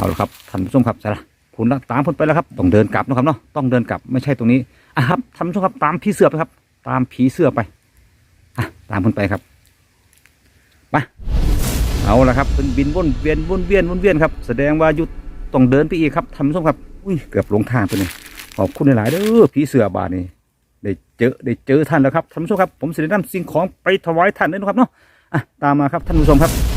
เอาละครับท่านผู้ชมครับใช่ละคุณละตามคนไปแล้วครับต้องเดินกลับนะครับเนาะต้องเดินกลับไม่ใช่ตรงนี้อะครับท่านผู้ชมครับตามผีเสื้อไปครับ ตามผีเสื้อไปอะตามคนไปครับไปเอาละครับเป็นบินวนเวียนวนเวียนวนเวียนครับ แสดงว่าหยุดต้องเดินไปอีกครับท่านผู้ชมครับอุ้ยเกือบหลงทางไปเลยขอบคุณหลายๆเด้อผีเสื้อบาดนี่ได้เจอได้เจอท่านแล้วครับท่านผู้ชมครับ ผมสิได้นำสิ่งของไปถวายท่านด้วยนะครับเนาะอะตามมาครับท่านผู้ชมครับ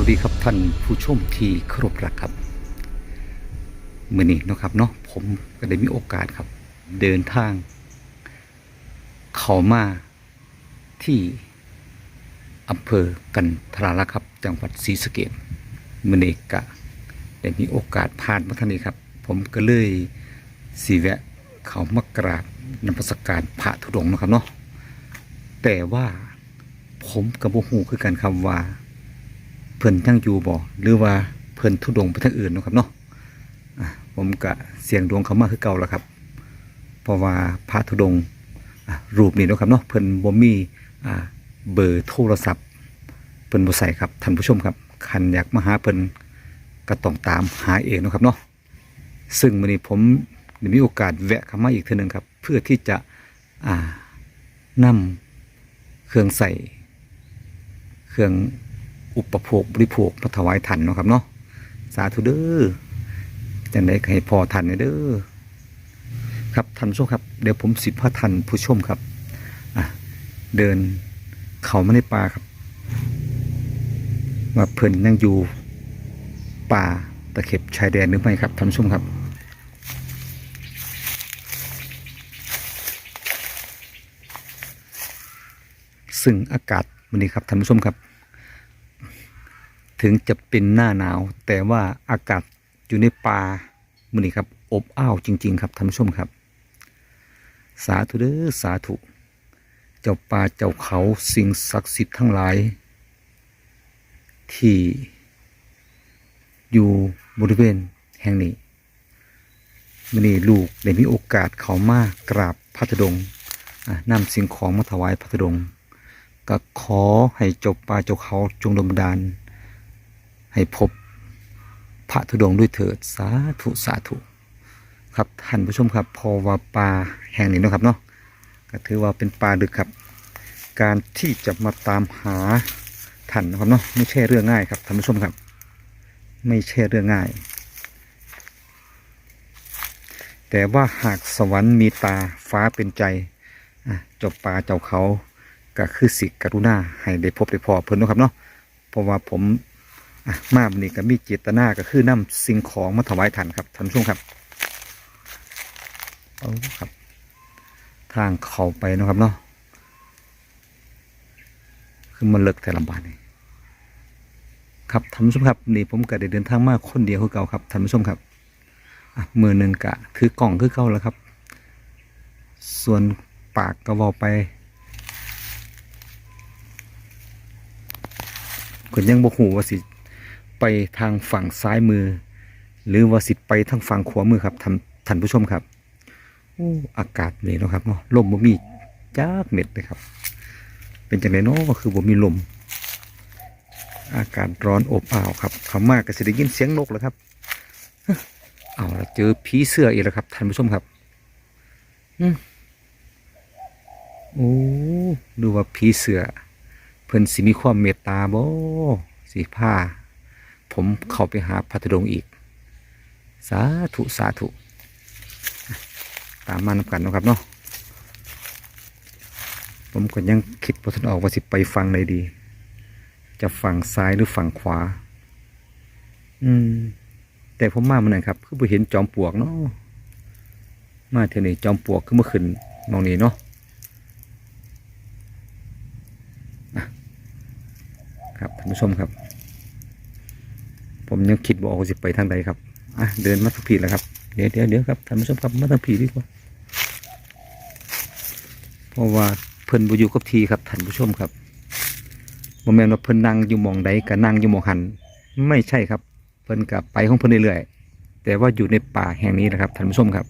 วัสดีครับท่านผู้ชมที่เคารพรักครับมื่อนี้นะครับเนาะผมก็ได้มีโอกาสครับ เดินทาง เข้ามาที่อำเภอกันทราลักษ์ครับ จังหวัดศรีสะเกษมื่อนี้ก็ได้มีโอกาสผ่านมาท่านนี้ครับ ผมก็เลยสีแวะเขามากราบนมัสการพระธุดงค์นะครับเนาะแต่ว่าผมกับโมหูคือกันคำว่า เพิ่นทั้งอยู่บ่หรือว่าเพิ่นทุดงไปทางอื่นนะครับเนาะผมกะเสียงดวงเขามากคือเก่าแล้วครับ เพราะว่าพระธุดงรูปนี้นะครับเนาะเพิ่นบ่มีเบอร์โทรศัพท์เพิ่นบ่ใส่ครับท่านผู้ชมครับคันอยากมาหาเพิ่นก็ต้องตามหาเองนะครับเนาะซึ่งมื้อนี้ผมได้มีโอกาสแวะเข้ามาอีกทื่อหนึ่งครับ เพื่อที่จะอ่านำเครื่องใส่เครื่อง อุปโภคบริโภคมาถวายท่านเนาะครับเนาะสาธุเด้อจังไดก็ให้พอท่านเด้อครับท่านผู้ชมครับเดี๋ยวผมสิพาท่านผู้ชมครับอะเดินเข้ามาในป่าครับว่าเพิ่นยังอยู่ป่าตะเข็บชายแดนหรือไม่ครับท่านผู้ชมครับซึ่งอากาศวันนี้ครับท่านผู้ชมครับ ถึงจะเป็นหน้าหนาว แต่ว่าอากาศอยู่ในป่ามือนี้ครับอบอ้าวจริง ๆ ครับท่านผู้ชมครับ สาธุเด้อสาธุ เจ้าป่าเจ้าเขาสิ่งศักดิ์สิทธิ์ทั้งหลาย ที่อยู่บริเวณแห่งนี้มือนี้ลูกได้มีโอกาสเขามากราบพระธดงนำสิ่งของมาถวายพระธดงก็ขอให้เจ้าป่าเจ้าเขาจงดลบันดาล ให้พบพระธุดงด้วยเถิดสาธุสาธุครับท่านผู้ชมครับพอว่าป่าแห่งนี้นะครับเนาะก็ถือว่าเป็นป่าดึกครับ การที่จะมาตามหาท่านนะครับเนาะไม่ใช่เรื่องง่ายครับท่านผู้ชมครับ ไม่ใช่เรื่องง่าย แต่ว่าหากสวรรค์มีตาฟ้าเป็นใจเจ้าป่าเจ้าเขาก็คือสิกรุณาให้ได้พบได้พอเพิ่นนะครับเนาะเพราะว่าผม มาบนี้ก็มีเจตนาก็คือนำสิ่งของมาถวายท่านครับท่านผู้ชมครับเอาครับ ทางเข้าไปนะครับเนาะคือมันเลิกแต่ลำบากนี่ครับท่านผู้ชมครับนี่ผมก็ได้เดินทางมาคนเดียวคือเก่าครับท่านผู้ชมครับมือหนึ่งกะถือกล่องคือเก่าแล้วครับ ส่วนปากก็เวาไปก็ยังบ่หูว่าสิ ไปทางฝั่งซ้ายมือ หรือว่าสิไปทางฝั่งขวามือครับท่านท่านผู้ชมครับโอ้อากาศนี่เนาะครับเนาะลมบ่มีจักเม็ดเลยครับ เป็นจังไดเนาะก็คือบ่มีลม อากาศร้อนอบอ้าวครับขามากก็สิได้ยินเสียงนกแล้วครับเอาละเจอผีเสื้ออีกแล้วครับท่านผู้ชมครับอืมโอ้ดูว่าผีเสือเพิ่นสิมีความเมตตาบ่สิผ้า ผมเข้าไปหาพัทธุดงอีก สาธุสาธุ ตามมานำกันนะครับเนาะผมก็ยังคิดพอทันออกว่าสิไปฟังไหนดี จะฝั่งซ้ายหรือฝั่งขวา อืม แต่ผมมาเมื่อนั้นครับคือไปเห็นจอมปลวกเนาะมาเท่านี้จอมปลวกคือเมื่อคืนมองนี้เนาะครับท่านผู้ชมครับ ผมยังคิดว่าออกสิไปทางใดครับอะเดินมาทางผีแล้วครับเดี๋ยวเดี๋ยวเดี๋ยวครับท่านผู้ชมครับมาทางผีดีกว่าเพราะว่าเพิ่นบ่อยู่กับทีครับท่านผู้ชมครับโมเมนต์ว่าเพิ่นนั่งอยู่มองใดกับนั่งอยู่มองหัน ไม่ใช่ครับ เพิ่นกับไปของเพิ่นเรื่อยๆแต่ว่าอยู่ในป่าแห่งนี้นะครับท่านผู้ชมครับ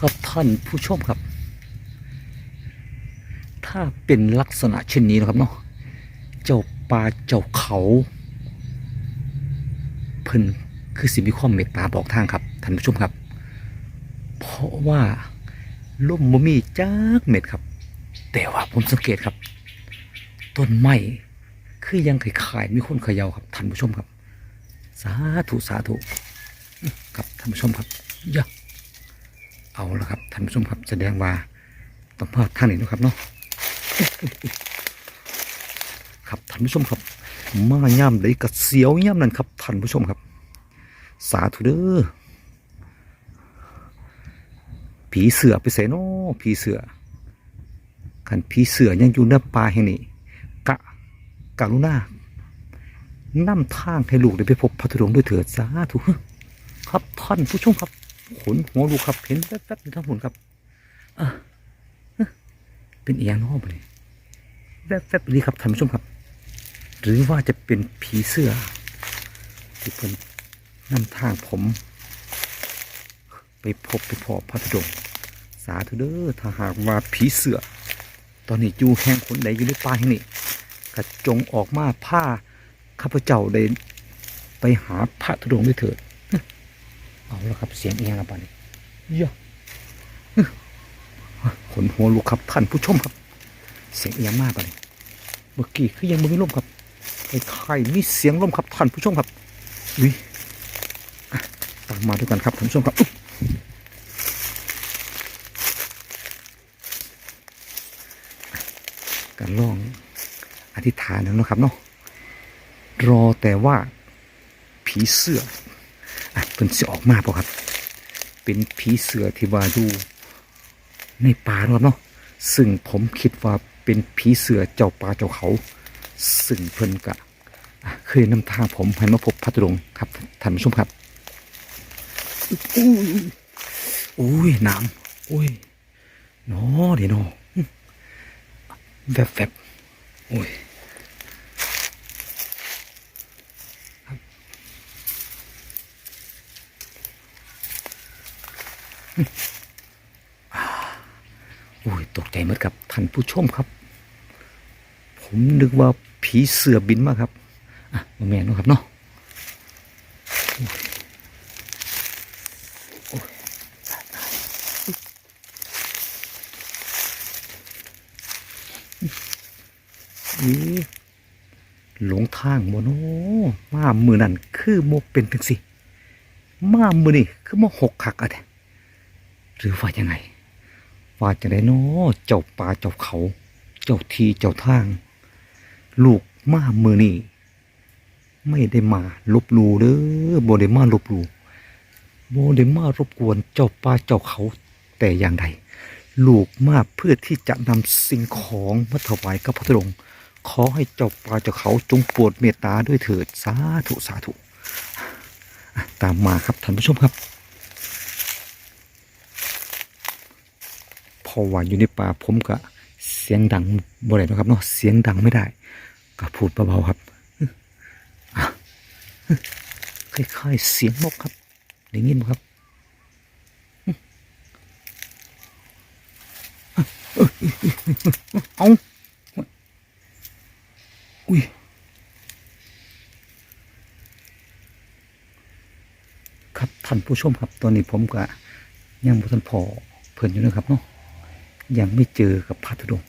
ครับท่านผู้ชมครับ ถ้าเป็นลักษณะเช่นนี้นะครับเนาะเจ้าป่าเจ้าเขา เพิ่นคือสิมีความเมตตาบอกทางครับท่านผู้ชมครับ เพราะว่าล่มบ่มีจักเม็ดครับ แต่ว่าผมสังเกตครับ ต้นไม้คือยังขายๆมีคนเขย่าครับท่านผู้ชมครับ สาธุสาธุครับท่านผู้ชมครับยา เอาละครับท่านผู้ชมครับแสดงว่าต้องพาท่านนี้นะครับเนาะครับท่านผู้ชมครับ มาย่ำเลยกับเสียวย่ำนั่นครับท่านผู้ชมครับ สาธุเด้อผีเสือไปใส่นอผีเสือขันผีเสือยังอยู่ในป่าแห่งนี้กะกรุณานำทางให้ลูกได้ไปพบพระธุดงค์ด้วยเถิดสาธุครับท่านผู้ชมครับ ขนหัวลูกครับเห็นแป๊บๆอยู่ทางหุ่นครับเป็นเอียงนอกเลยแวบๆนี้ครับท่านผู้ชมครับ หรือว่าจะเป็นผีเสื้อที่เป็นนำทางผม ไปพบไปพอพระธุดงค์สาธุเด้อถ้าหากว่าผีเสื้อ ตอนนี้อยู่แห่งคนใดอยู่ในป่าแห่งนี้กระจงออกมาผ้าข้าพเจ้าได้ไปหาพระธุดงค์ด้วยเถิด เอาละครับเสียงเอียงละปานี้เยอะขนหัวลูกครับท่านผู้ชมครับ เสียงเอียงมากปานี้เมื่อกี้คือยังไม่มีลมครับไอ้ไข่มีเสียงลมครับท่านผู้ชมครับวิอะตามมาด้วยกันครับท่านผู้ชมครับอุ๊ยการลองอธิษฐานแล้วนะครับเนาะรอแต่ว่าผีเสื้ออะเพิ่นสิออกมาเปล่าครับ เป็นผีเสือที่ว่าอยู่ในป่าเนาะเนาะซึ่งผมคิดว่าเป็นผีเสือเจ้าป่าเจ้าเขา ซึ่งเพิ่นกะเคยนำทางผมให้มาพบพระตุรงค์ครับท่านผู้ชมครับอุ้ยอุ้ยน้ำอุ้ยนอเดี๋ยวเนอแวบแวบโอ้ย อ้ยตกใจหมดครับท่านผู้ชมครับ ผมนึกว่าผีเสือบินมาครับอะมาแม่นนะครับเนาะโอ้ยโอ้ยตายตายอุ๊ยหลงทางบ่เนาะมามือนั่นคือโมเป็นจังสิ มามือนี่คือโมหกขักอะแท้ หรือว่ายังไงว่าจะได้น้อเจ้าป่าเจ้าเขา เจ้าทีเจ้าทาง ลูกมามือนี่ไม่ได้มาลบลูเด้อบ่ได้มาลบลูบ่ได้มารบกวนเจ้าป่าเจ้าเขาแต่อย่างใดลูกมาเพื่อที่จะนำสิ่งของมาถวายกับพระธงค์ขอให้เจ้าป่าเจ้าเขาจงโปรดเมตตาด้วยเถิดสาธุสาธุตามมาครับท่านผู้ชมครับ พอว่าอยู่ในป่าผมก็เสียงดังบ่ได้นะครับเนาะเสียงดังไม่ได้ก็พูดเบาๆครับอะคล้ายๆเสียงนกครับได้ยินไหมครับเอาอุ้ยครับท่านผู้ชมครับตอนนี้ผมก็ยังบ่ทันพอเพิ่นอยู่นะครับเนาะ ยังไม่เจอกับพระธุดงค์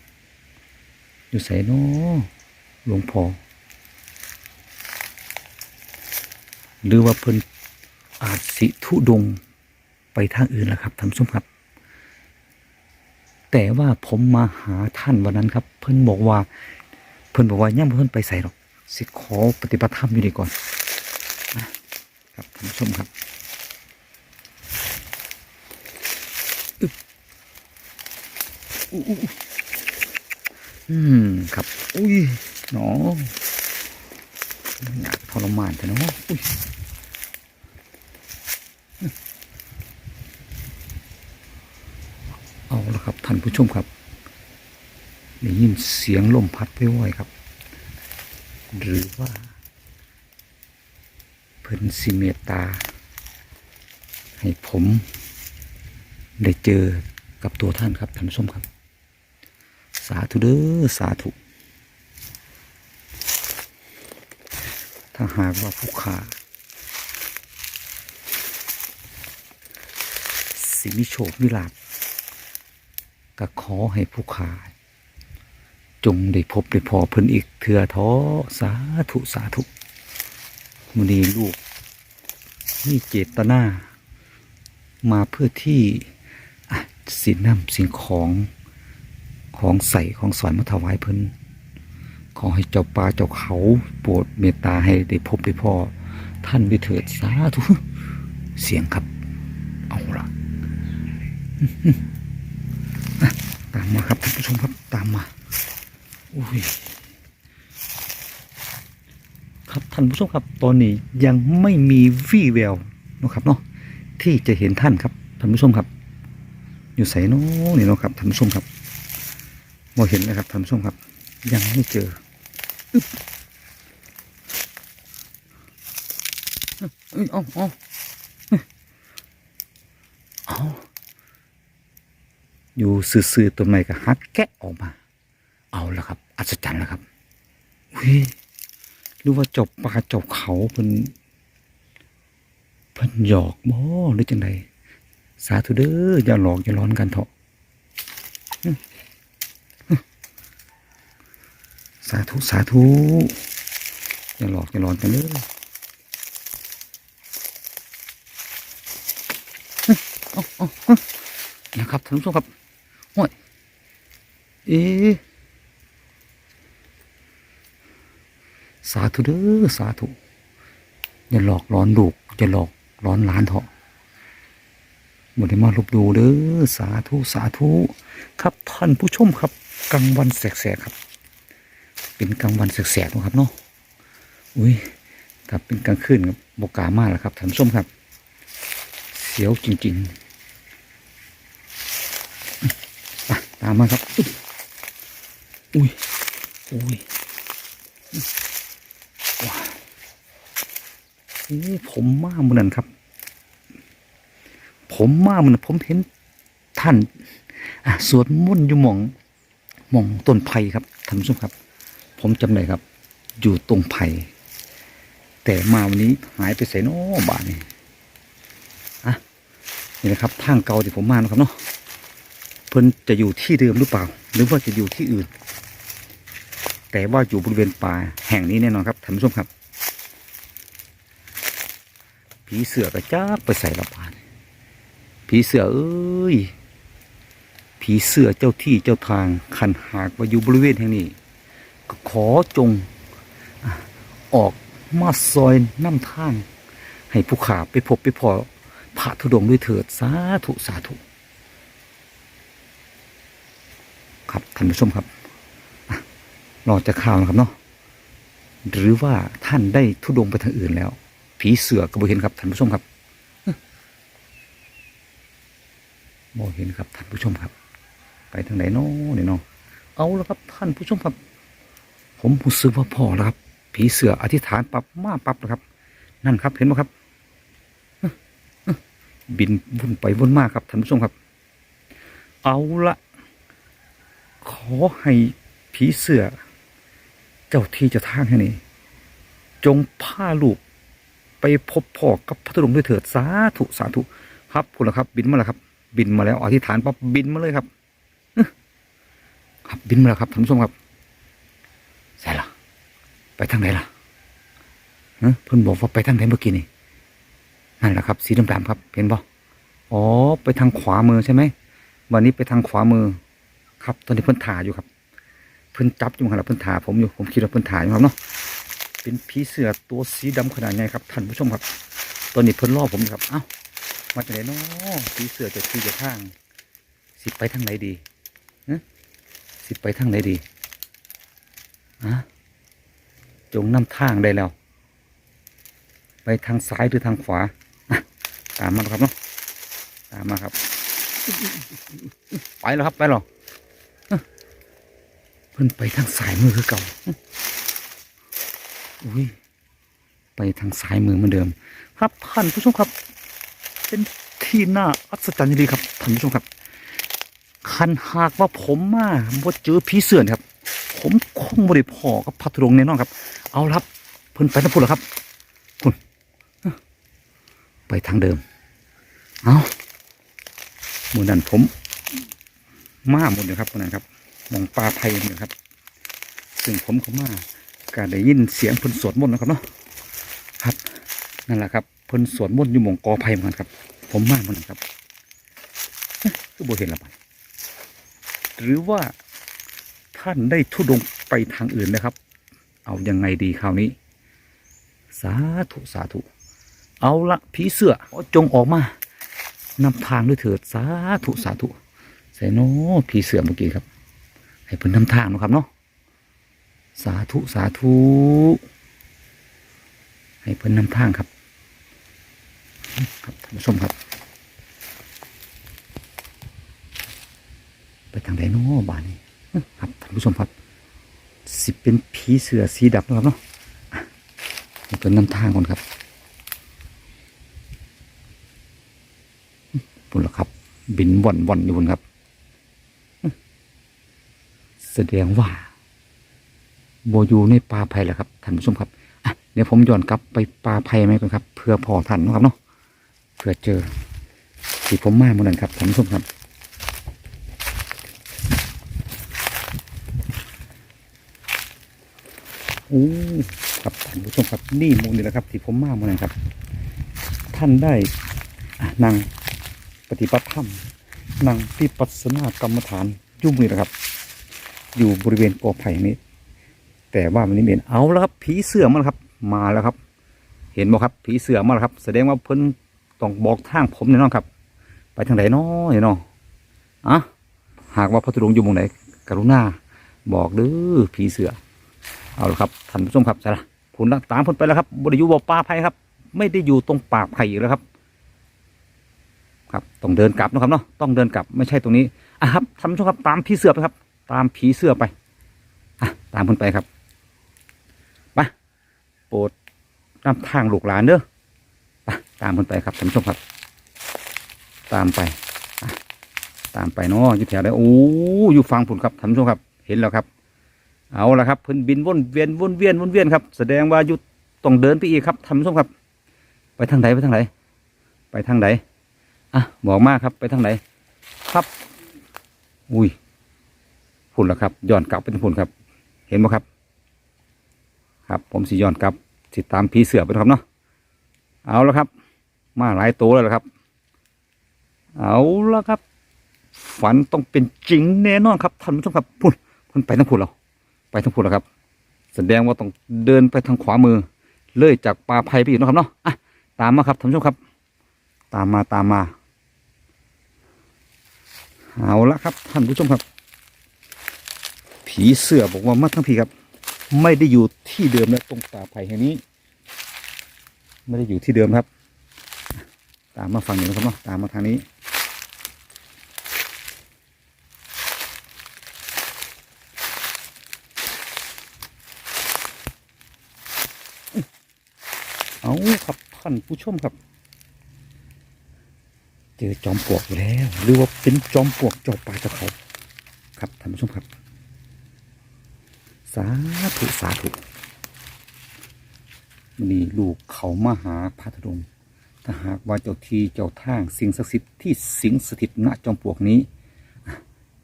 อยู่ใส่นอหลวงพ่อหรือว่าเพิ่นอาจสิธุดงไปทางอื่นแล้วครับท่านผู้มครับ แต่ว่าผมมาหาท่านวันนั้นครับ เพิ่นบอกว่า เพิ่นบอกว่าย่ำเพิ่นไปใส่หรอก สิขอปฏิบัติธรรมอยู่ดีก่อนนะครับท่านผู้มครับอึ๊บ อู้อู้อู้อืมครับ อุ้ยหนออยากทรมานแต่เนาะอุ้ยเอาละครับท่านผู้ชมครับได้ยินเสียงลมพัดไปไหวครับ หรือว่า เพิ่นสิเมตตา ให้ผม ได้เจอกับตัวท่านครับท่านผู้ชมครับสาธุเด้อสาธุ ถ้าหากว่าผู้ขาสิมิโชคมิลาบก็ขอให้ผู้ขาจงได้พบได้พอเพิ่นอีกเถื่อท้อสาธุ สาธุมุนีลูกนี่เจตนา มาเพื่อที่อะสินน้ำสิ่งของ ของใส่ของสอนมาถวายเพิ่นขอให้เจ้าป่าเจ้าเขาโปรดเมตตาให้ได้พบได้พ่อท่านด้วยเถิดสาธุเสียงครับ เอาละตามมาครับท่านผู้ชมครับตามมาอุ้ยครับท่านผู้ชมครับตอนนี้ยังไม่มีวี่แววนะครับเนาะที่จะเห็นท่านครับท่านผู้ชมครับ อยู่ใส่น้อนี่เนาะครับท่านผู้ชมครับ มองเห็นเลยครับท่านผู้ชมครับ ยังไม่เจออึ๊บเอ้ยอาเอาเอาอยู่ซื่อๆต้นไม้ก็ฮักแกะออกมา เอาล้วครับ อัศจรรย์แล้วครับอุ้ยหรือว่าจบปลาจบเขาเพิ่นเพิ่นหยอกบ่หรือจังไดสาธุเด้ออย่าหลอกอย่าร้อนกันเถอะอื้ออื้อ สาธุ สาธุอย่าหลอกอย่าร้อนกันเด้ออื้อเอาเอาเอานะครับท่านผู้ชมครับโอ้ยเอ๊สาธุเด้อสาธุอย่าหลอกร้อนลูกอย่าหลอกร้อนหลานเถอะบ่ได้มาลบดูเด้อสาธุ สาธุ ครับท่านผู้ชมครับกลางวันแสกๆครับ เป็นกลางวันแสกๆนะครับเนาะอุ้ยถ้าเป็นกลางคืนครับบกล้ามากแล้วครับท่านผู้มครับ เสียวจริงๆไปตามมาครับอุ้ยอุ้ยนี่ผมมาเหมือนนั้นครับ ผมมาเหมือนผมเห็นท่านอะสวดมนต์อยู่หมองหมองต้นไผ่ครับท่านผู้ชมครับ ผมจำได้ครับ อยู่ตรงไผ่แต่มาวันนี้หายไปใส่นอบานนี่อะนี่นะครับทางเก่าที่ผมมานะครับเนาะเพิ่นจะอยู่ที่เดิมหรือเปล่า หรือว่าจะอยู่ที่อื่น แต่ว่าอยู่บริเวณป่าแห่งนี้แน่นอนครับท่านผู้ชมครับผีเสือกระจักไปใส่ละบานผีเสือเอ้ยผีเสือเจ้าที่เจ้าทางคันหากว่าอยู่บริเวณแห่งนี้ ขอจงออกมาซอยน้ำทาง ให้ผู้ขาไปพบไปพอพระธุดงด้วยเถิดสาธุสาธุ ครับท่านผู้ชมครับอะรอจะข่าวนะครับเนาะหรือว่าท่านได้ทุดงไปทางอื่นแล้ว ผีเสือก็บ่เห็นครับท่านผู้ชมครับบ่เห็นครับท่านผู้ชมครับ ไปทางไหนเนาะเนี่ยเนาะเอาแล้วครับท่านผู้ชมครับ ผมรู้สึกว่าพอแล้วครับ ผีเสืออธิษฐานปรับมาปรับแล้วครับ นั่นครับ เห็นไหมครับ บินวุ่นไปวุ่นมาครับท่านผู้ชมครับ เอาละขอให้ผีเสือ เจ้าที่จะทางแห่นี้จงพาลูกไปพบพ่อกับพระธุดงด้วยเถิดสาธุสาธุครับคุณละครับ บินมาแล้วครับ บินมาแล้วอธิษฐานปั๊บบินมาเลยครับ ครับบินมาแล้วครับท่านผู้ชมครับ ใช่ละไปทางไหนล่ะเพิ่นบอกว่าไปทางไหนเมื่อกี้นี่นั่นแหละครับ สีดำๆครับ เห็นบ่อ๋อ ไปทางขวามือใช่ไหมวันนี้ไปทางขวามือ ครับ ตอนนี้เพิ่นถ่าอยู่ครับ เพิ่นจับอยู่ครับเพิ่นถ่าผมอยู่ผมคิดว่าเพิ่นถ่าอยู่ครับเนาะเป็นผีเสือตัวสีดำขนาดใหญ่ครับท่านผู้ชมครับ ตอนนี้เพิ่นล่อผมอยู่ครับเอ้ามาจากไหนเนาะผีเสือจะทีจะทาง สิไปทางไหนดีฮะสิไปทางไหนดี อะจงนำทางได้แล้ว ไปทางซ้ายหรือทางขวาตามมาครับเนาะตามมาครับ ไปแล้วครับไปหรอเพิ่นไปทางสายมือคือเก่าอุ้ยไปทางซ้ายมือเหมือนเดิม ครับท่านผู้ชมครับ เป็นที่น่าอัศจรรย์ดีครับท่านผู้ชมครับ คันหากว่าผมมาบ่เจอผีเสื่อนครับ คงบริพอกับพัทรงแน่นอนครับ เอาละครับเพิ่นไปทางพุ่นแล้วครับพุ่นไปทางเดิม เอาหมู่นั้นผมมาหมดเลยครับคนนั้นครับมองปลาไผ่เนี่ยครับ ซึ่งผมเขามาการได้ยินเสียงเพิ่นสวดมนต์นะครับเนาะครับนั่นแหละครับเพิ่นสวดมนต์อยู่หมองกอไผ่เหมือนกันครับ ผมมาเหมือนกันครับเอ๊ะก็บ่เห็นละไปหรือว่าท่านได้ทุดง ไปทางอื่นนะครับ เอายังไงดีคราวนี้ สาธุสาธุ เอาละผีเสื้อจงออกมานำทางด้วยเถิดสาธุสาธุใส่โน้ผีเสื้อเมื่อกี้ครับ ให้เพิ่นนำทางนะครับเนาะสาธุสาธุให้เพิ่นนำทางครับ ครับท่านผู้ชมครับ ไปทางไหนเนาะบ้านนี้ครับท่านผู้ชมครับ สิเป็นผีเสือสีดำนะครับเนาะเพิ่นนำทางก่อนครับปุ่นละครับ บินว่อนว่อนอยู่บนครับ แสดงว่าโบอยู่ในป่าไผ่แหละครับท่านผู้ชมครับเดี๋ยวผมย้อนกลับไปป่าไผ่ไหมก่อนครับเพื่อพอทันนะครับเนาะเพื่อเจอที่ผมมาเมื่อนั้นครับท่านผู้ชมครับ อ้ครับท่านผู้ชมครับนี่มูนี่แหละครับ ที่ผมมาเมื่อนั้นครับ ท่านได้นั่งปฏิบัติธรรมนั่งพิปัสนากรรมฐานยุ่งนี่แหละครับ อยู่บริเวณกอไผ่นี้ แต่ว่ามันนี่เห็นเอาแล้วครับผีเสื้อมาแล้วครับ มาแล้วครับ เห็นบ่ครับผีเสื้อมาแล้วครับ แสดงว่าเพิ่นต้องบอกทางผมแน่นอนครับ ไปทางไหนเนาะเนาะอะหากว่าพระธุดงค์อยู่มองไหนกรุณาบอกเด้อผีเสือ เอาละครับท่านผู้ชมครับใช่ละผลตามผลไปแล้วครับบริยูบอป่าไผ่ครับ ไม่ได้อยู่ตรงปากไผ่อีกแล้วครับ ครับต้องเดินกลับนะครับเนาะต้องเดินกลับไม่ใช่ตรงนี้อะครับท่านผู้ชมครับตามผีเสือไปครับ ตามผีเสื้อไปอะตามคนไปครับไปโปรดนำทางลูกหลานเด้อไปตามคนไปครับท่านผู้ชมครับ ตามไปตามไปเนาะอยู่แถวไหนโอ้อยู่ฟังผุนครับท่านผู้ชมครับ เห็นแล้วครับ เอาละครับเพิ่นบินวนเวียนวนเวียนวนเวียนครับ แสดงว่าอยู่ต้องเดินไปอีกครับท่านผู้ชมครับ ไปทางไหนไปทางไหนไปทางไหนอะบอกมาครับไปทางไหนครับ อุ้ยพุ่นล้วครับย้อนกลับเป็นพุ่นครับ เห็นไหมครับ ครับ ผมสิย้อนกลับสิตามผีเสือไปครับเนาะเอาแล้วครับ มาหลายตัวแล้วครับ เอาแล้วครับ ฝันต้องเป็นจริงแน่นอนครับท่านผู้ชมครับพุ่นพุ่นไปทางพุ่นเรา ไปทางพุ่นแล้วครับ แสดงว่าต้องเดินไปทางขวามือ เลยจากป่าไผ่ไปอีกเนะครับเนาะอะตามมาครับท่านผู้ชมครับ ตามมาตามมาเอาละครับท่านผู้ชมครับ ผีเสือบอกว่ามาทั้งผีครับ ไม่ได้อยู่ที่เดิมแล้วตรงป่าไผ่แห่งนี้ ไม่ได้อยู่ที่เดิมครับ ตามมาฝั่งนี้นะครับเนาะตามมาทางนี้ เอาครับท่านผู้ชมครับ เจอจอมปลวกแล้ว หรือว่าเป็นจอมปลวกจอป่าเจ้าเขาครับท่านผู้ชมครับ สาธุสาธุมันนี่ลูกเขามาหาพระธุดงถ้าหากว่าเจ้าทีเจ้าทางสิ่งศักดิ์สิทธิ์ที่สิงสถิตณจอมปลวกนี้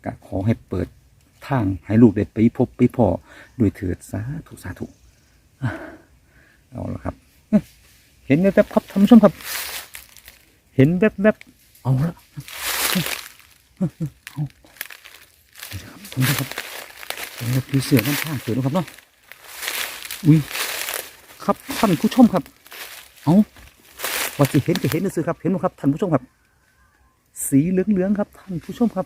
ก็ขอให้เปิดทางให้ลูกได้ไปพบไปพ่อด้วยเถิดสาธุสาธุอะ เอาละครับเอ๊ะเห็นแวบๆครับท่านผู้ชมครับ เห็นแวบๆเอาละเอานี่นะครับผมนะครับผมจะผีเสือน้ำข้างเสือนะครับเนาะอุ้ยครับท่านผู้ชมครับ เอาว่าสิเห็นก็เห็นนะซื้อครับ เห็นไหมครับท่านผู้ชมครับ สีเหลืองๆครับท่านผู้ชมครับ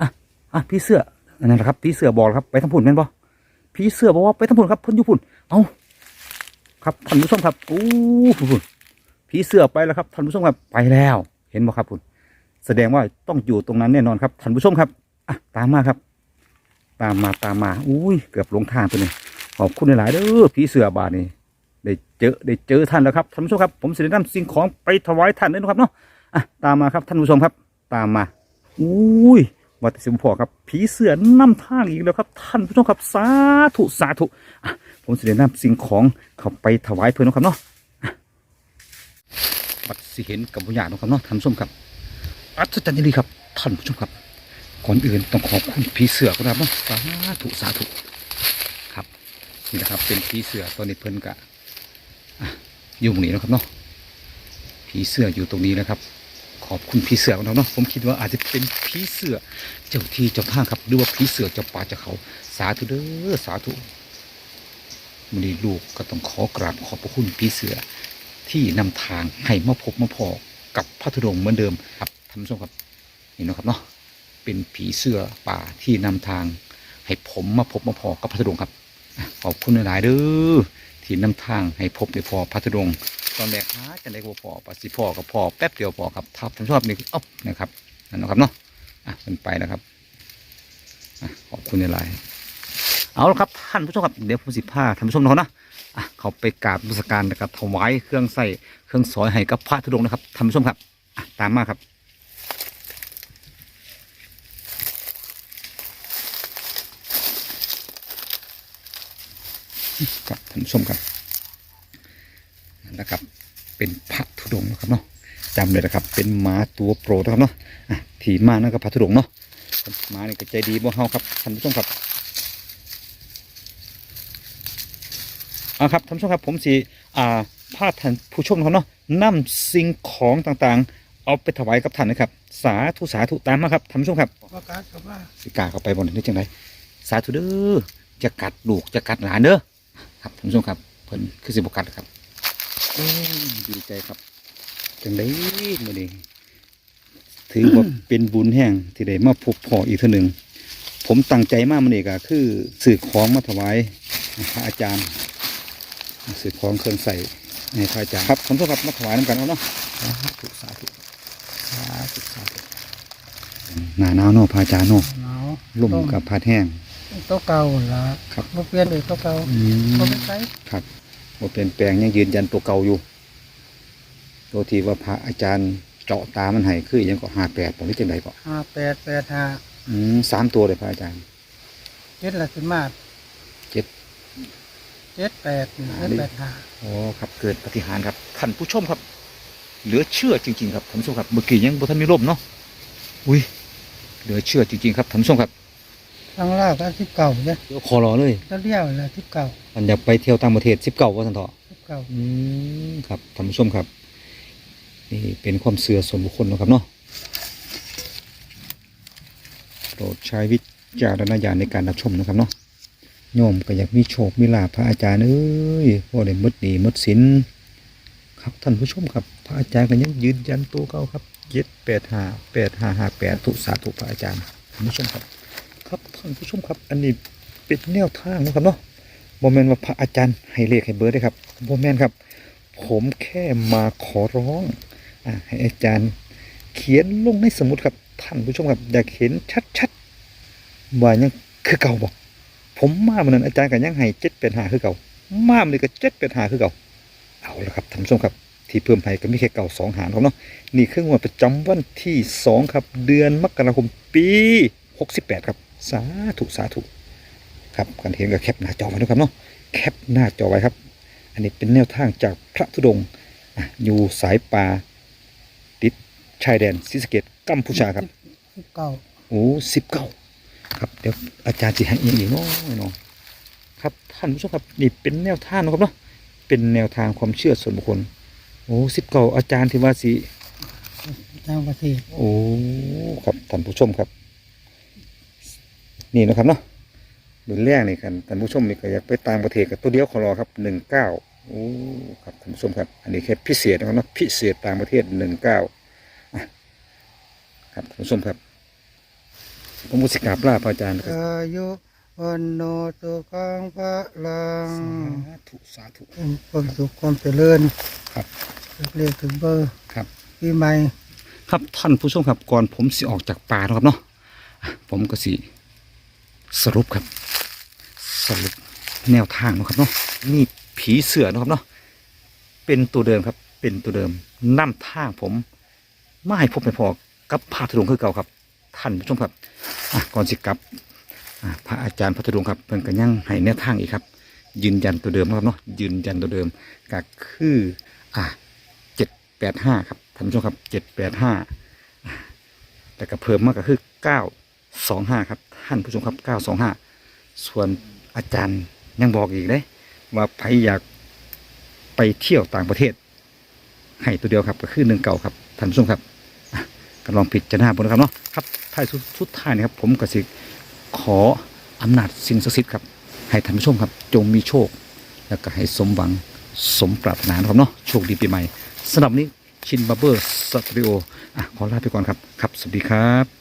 อะอะพี่เสือนนั้นแหละครับพี่เสือบอกครับไปทางพุ่นแม่นบ่พี่เสือบอกว่าไปทางพุ่นครับเพิ่นอยู่พุ่นเอา ครับท่านผู้ชมครับโอ้พุ่นพี่เสื้อไปแล้วครับท่านผู้ชมครับไปแล้ว เห็นบ่ครับพุ่นแสดงว่าต้องอยู่ตรงนั้นแน่นอนครับท่านผู้ชมครับอะตามมาครับ ตามมาตามมาอุ้ยเกือบหลงทางตัวนี้ขอบคุณหลายๆเด้อพี่เสื้อบาดนี้ได้เจอได้เจอท่านแล้วครับท่านผู้ชมครับผมสิได้นำสิ่งของไปถวายท่านด้วยนะครับเนาะอะตามมาครับท่านผู้ชมครับ ตามมาอุ้ย วัดสิมพอครับ ผีเสือนำทางอีกแล้วครับ ท่านผู้ชมครับสาธุสาธุผมสิได้นำสิ่งของเข้าไปถวายเพื่อนนะครับเนาะวัดสิเห็นกับบุญญาณนะครับเนาะท่านผู้ชมครับ อัศจรรย์ดีครับ ท่านผู้ชมครับ ก่อนอื่นต้องขอบคุณผีเสือก่อนครับเนาะสาธุสาธุครับนี่นะครับ เป็นผีเสือตอนนี้เพิ่นกะอยู่ตรงนี้นะครับเนาะผีเสื้ออยู่ตรงนี้นะครับ ขอบคุณผีเสือของเราเนาะผมคิดว่าอาจจะเป็นผีเสือเจ้าที่เจ้าทางครับหรือว่าผีเสือเจ้าป่าเจ้าเขา สาธุเด้อสาธุมันนี้ลูกก็ต้องขอกราบขอบพระคุณผีเสือที่นำทางให้มาพบมาพอกับพระธุดงค์เหมือนเดิมครับท่านผู้ชมครับนี่นะครับเนาะเป็นผีเสือป่าที่นำทาง ให้ผมมาพบมาพอกับพระธุดงค์ครับขอบคุณหลายๆเด้อ ที่นำทางให้พบในพอพัทดงตอนแรกหาจะได้พอปัสสิพอกับพอแป๊บเดียวพอครับทับผมชอบนี่อ๊อบนะครับนั่นนะครับเนาะอะมันไปนะครับอะขอบคุณในไลน์เอาละครับท่านผู้ชมครับเดี๋ยวผมสิพาท่านผู้ชมเนาะนะอะเขาไปกราบนมัสการนะครับถวายเครื่องใส่เครื่องสอยให้กับพระธุดงค์นะครับท่านผู้ชมครับอะตามมาครับ ครับท่านผู้ชมครับนั่นนะครับ เป็นพระธุดงค์นะครับเนาะจำเลยนะครับ เป็นหมาตัวโปรดนะครับเนาะอะที่มานั่นก็พระธุดงค์เนาะหมานี่ก็ใจดีบ่เฮาครับท่านผู้ชมครับเอาครับท่านผู้ชมครับผมสีอ่าพาท่านผู้ชมนะครับเนาะนำสิ่งของต่างๆ เอาไปถวายกับท่านนะครับ สาธุสาธุตามมาครับท่านผู้ชมครับประกาศกับว่าสิกล้าเข้าไปบนนี้จังไดสาธุเด้อจะกัดลูกจะกัดหลานเด้อ ครับท่านผู้ชมครับเพิ่นคือสิบกัดครับโอ้ยดีใจครับจังไดมื้อนี้ถือว่าเป็นบุญแห่งที่ได้มาพบพ่ออีกเท่านึงผมตั้งใจมากมื้อนี้ก็คือสื่อของมาถวายพระอาจารย์สื่อของเครื่องใส่ในพระอาจารย์ครับท่านผู้ชมครับมาถวายน้ำกันเอาเนาะสาธุสาธุสาธุสาธุหน้าหนาวเนาะพระอาจารย์เนาะหนาวลมกับพัดแห้งโต๊ะเก่าละครับบ่เปลี่ยนเลยโต๊ะเก่าอืมบ่ไปใช้ครับบ่เปลี่ยนแปลงยังยืนยันตัวเก่าอยู่ ตัวที่ว่าพระอาจารย์เจาะตามันให้คืออยังก็ห้าแปดผมนี่จังไดก็ห้าแปดแปดห้าอืมสามตัวเลยพระอาจารย์เจ็ดละสิมาเจ็ด เจ็ดแปดเจ็ดแปดห้าโอ้ครับเกิดปฏิหารย์ครับท่านผู้ชมครับ เหลือเชื่อจริง ๆ ครับท่านผู้ชมครับเมื่อกี้ยังบ่ทันมีลมเนาะอุ้ยเหลือเชื่อจริง ๆ ครับท่านผู้ชมครับ ทั้งล่าวก็สิบเก่าเนี่ยเดี๋ยวขอรอเลยก็เลี้ยวละสิบเก่ามันอยากไปเที่ยวต่างประเทศสิบเก้าว่าสันเถาะ สิบเก่าอืมครับท่านผู้ชมครับ นี่เป็นความเสื่อส่วนบุคคลเนาะครับเนาะโปรดใช้วิจารณญาณในการรับชมนะครับเนาะโยมก็อยากมีโชคมีลาภพระอาจารย์เอ้ยพ่ได้หมดหนีหมดสินครับท่านผู้ชมครับ พระอาจารย์ก็ยังยืนยันตัวเก่าครับเจ็ดแปดห้าแปดห้าห้าแปดทุสาธุพระอาจารย์ท่านผู้ชมครับ ครับท่านผู้ชมครับ อันนี้เป็นแนวทางนะครับเนาะโมเมนว่าพระอาจารย์ให้เลขให้เบอร์ได้ครับโมเมนครับ ผมแค่มาขอร้องอะให้อาจารย์เขียนลงในสมุดครับท่านผู้ชมครับอยากเห็นชัดๆว่ายังคือเก่าบอกผมมาเหมือนั้นอาจารย์ก็ยังให้เจ็ดเป็นหาคือเก่า มาเมื่อนี้ก็เจ็ดเป็นหาคือเก่า เอาละครับท่านผู้ชมครับ ที่เพิ่มให้ก็มีแค่เก่าสองหารครับเนาะนี่คืองวดประจำวันที่สองครับ เดือนมกราคมปีหกสิบแปดครับ สาธุสาธุครับกันเห็นก็แคปหน้าจอไว้นะครับเนาะแคปหน้าจอไว้ครับ อันนี้เป็นแนวทางจากพระธุดงค์อะอยู่สายป่าติดชายแดนศรีสะเกดกัมพูชาครับสิบเก่าโอ้สิบเก้าครับเดี๋ยวอาจารย์จะให้อีกอีกเนาะเนาะครับท่านผู้ชมครับนี่เป็นแนวทางนะครับเนาะเป็นแนวทางความเชื่อส่วนบุคคลโอ้สิบเก้าอาจารย์ที่ว่าสิต่างประเทศโอ้ครับท่านผู้ชมครับ นี่นะครับเนาะรุ่นแรกนี่กันท่านผู้ชมนี่ก็อยากไปต่างประเทศกับตัวเดียวขอรอครับหนึ่งเก้าโอ้ครับท่านผู้ชมครับ อันนี้แค่พิเศษนะครับเนาะพิเศษต่างประเทศหนึ่งเก้าครับท่านผู้ชมครับผมมุสิกราบลาพระอาจารย์ครับอายุวันโนตุกังพระลังสาธุสาธุเป็นความสุขความเจริญครับถึงเลขถึงเบอร์ครับปีใหม่ครับท่านผู้ชมครับก่อนผมสิออกจากป่านะครับเนาะอะผมก็สิ สรุปครับ สรุปแนวทางนะครับเนาะนี่ผีเสือนะครับเนาะเป็นตัวเดิมครับ เป็นตัวเดิมนํทางผมไม่ให้พบไม่พอกับพระธุดงค์คือเก่าครับ ท่านผู้ชมครับอะก่อนสิกลับพระอาจารย์พระธุดงค์ครับเพิ่นก็ยังให้แนวทางอีกครับ ยืนยันตัวเดิมนะครับเนาะยืนยันตัวเดิมก็คืออะเจ็ดแปดห้าครับท่านผู้ชมครับเจ็ดแปดห้าแต่ก็เพิ่มมากก็คือเก้า สองห้าครับ ท่านผู้ชมครับเก้าสองห้าส่วนอาจารย์ยังบอกอีกเลยว่าใครอยากไปเที่ยวต่างประเทศ ให้ตัวเดียวครับก็คือหนึ่งเก่าครับท่านผู้ชมครับก็ลองพิดจารณาบนนะครับเนาะครับท้ายสุดท้ายนะครับ ผมก็สิขออำนาจสิ่งศักดิ์สิทธิ์ครับให้ท่านผู้ชมครับ จงมีโชค แล้วก็ให้สมหวังสมปรารถนานะครับเนาะโชคดีปีใหม่สำหรับนนี้ชินบับเบอร์สตูดิโออะขอลาไปก่อนครับ ครับ สวัสดีครับ